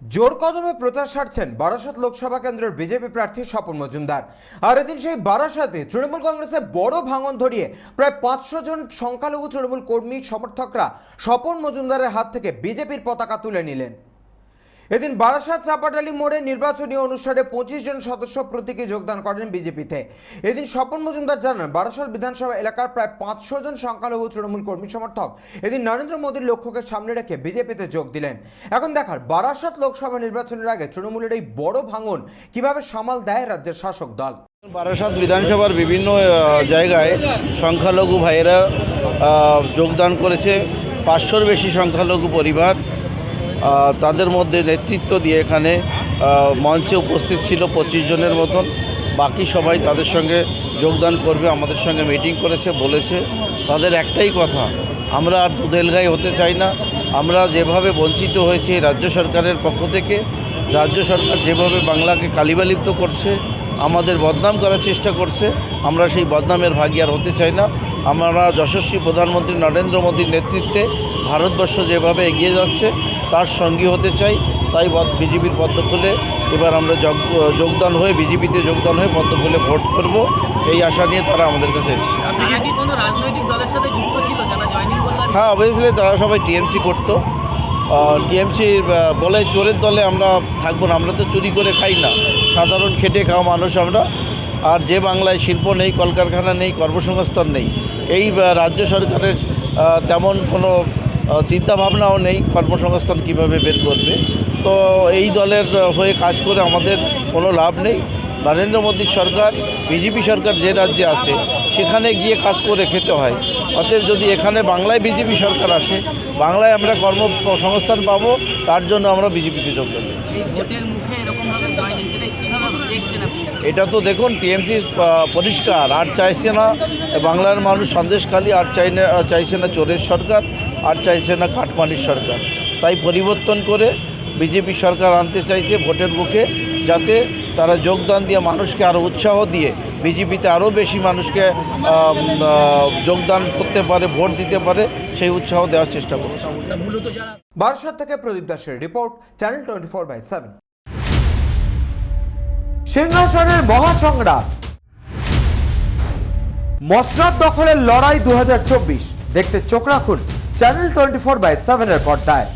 জোর কদমে প্রচার সারছেন বারাসত লোকসভা কেন্দ্রের বিজেপি প্রার্থী স্বপন মজুমদার। আর এদিন সেই বারাসাতে তৃণমূল কংগ্রেসের বড় ভাঙন ধরিয়ে প্রায় পাঁচশো জন সংখ্যালঘু তৃণমূল কর্মী সমর্থকরা স্বপন মজুমদারের হাত থেকে বিজেপির পতাকা তুলে নিলেন। এদিন বারাসাত চাপাটালি মোড়ে নির্বাচনী অনুষ্ঠানে পঁচিশ জন সদস্য প্রতীকে যোগদান করেন বিজেপিতে। এদিন স্বপন মজুমদার জানান, বারাসাত বিধানসভা এলাকার প্রায় পাঁচশো জন সংখ্যালঘু তৃণমূল কর্মী সমর্থক এদিন নরেন্দ্র মোদীর লক্ষ্যকে সামনে রেখে বিজেপিতে যোগ দিলেন। এখন দেখার, বারাসাত লোকসভা নির্বাচনের আগে তৃণমূলের এই বড় ভাঙন কীভাবে সামাল দেয় রাজ্যের শাসক দল? বারাসাত বিধানসভার বিভিন্ন জায়গায় সংখ্যালঘু ভাইয়েরা যোগদান করেছে। পাঁচশোর বেশি সংখ্যালঘু পরিবার তাদের মধ্যে নেতৃত্ব দিয়ে এখানে মঞ্চে উপস্থিত ছিল পঁচিশ জনের মতন। বাকি সবাই তাদের সঙ্গে যোগদান করবে, আমাদের সঙ্গে মিটিং করেছে, বলেছে। তাদের একটাই কথা, আমরা আর দুধেল গায়ে হতে চাই না। আমরা যেভাবে বঞ্চিত হয়েছি রাজ্য সরকারের পক্ষ থেকে, রাজ্য সরকার যেভাবে বাংলাকে কালিবালিপ্ত করছে, আমাদের বদনাম করার চেষ্টা করছে, আমরা সেই বদনামের ভাগী আর হতে চাই না। আমরা যশস্বী প্রধানমন্ত্রী নরেন্দ্র মোদীর নেতৃত্বে ভারতবর্ষ যেভাবে এগিয়ে যাচ্ছে তার সঙ্গী হতে চাই তাই বিজেপির পদ্মফুলে এবার আমরা যোগ- যোগদান হয়ে বিজেপিতে যোগদান হয়ে পদ্মফুলে ভোট করব। এই আশা নিয়ে তারা আমাদের কাছে এসেছে। হ্যাঁ অবভিয়াসলি তারা সবাই টিএমসি করতো। টিএমসি বলে চোরের দলে আমরা থাকব না আমরা তো চুরি করে খাই না। সাধারণ খেটে খাওয়া মানুষ আমরা। আর যে বাংলায় শিল্প নেই কলকারখানা নেই কর্মসংস্থান নেই এই রাজ্য সরকারের তেমন কোনো আহ, চিন্তাভাবনাও নেই কর্মসংস্থান কীভাবে বের করবে। তো এই দলের হয়ে কাজ করে আমাদের কোনো লাভ নেই। নরেন্দ্র মোদীর সরকার বিজেপি সরকার যে রাজ্যে আছে সেখানে গিয়ে কাজ করে খেতে হয়। অতএব যদি এখানে বাংলায় বিজেপি সরকার আসে বাংলায় আমরা কর্মসংস্থান পাবো তার জন্য আমরা বিজেপিতে যোগদান দিচ্ছি এটা তো দেখুন টিএমসি পরিষ্কার আর চাইছে না বাংলার মানুষ সন্দেশখালী আর চাই না চাইছে না চোরের সরকার আর চাইছে না কাঠমানির সরকার। তাই পরিবর্তন করে বিজেপি সরকার আনতে চাইছে ভোটের মুখে যাতে তারা যোগদান দিয়ে মানুষকে আরও উৎসাহ দিয়ে বিজেপিতে আরও বেশি মানুষকে যোগদান করতে পারে, ভোট দিতে পারে, সেই উৎসাহ দেওয়ার চেষ্টা করছে। বারাসাত থেকে প্রদীপ দাসের report, channel twenty four by seven. সিংহাসনের মহাসংগ্রাম। মসনাদ দখলের লড়াই দু হাজার চব্বিশ। দেখতে চোখ রাখুন চ্যানেল টোয়েন্টি ফোর বাই সেভেনের পর্দায়।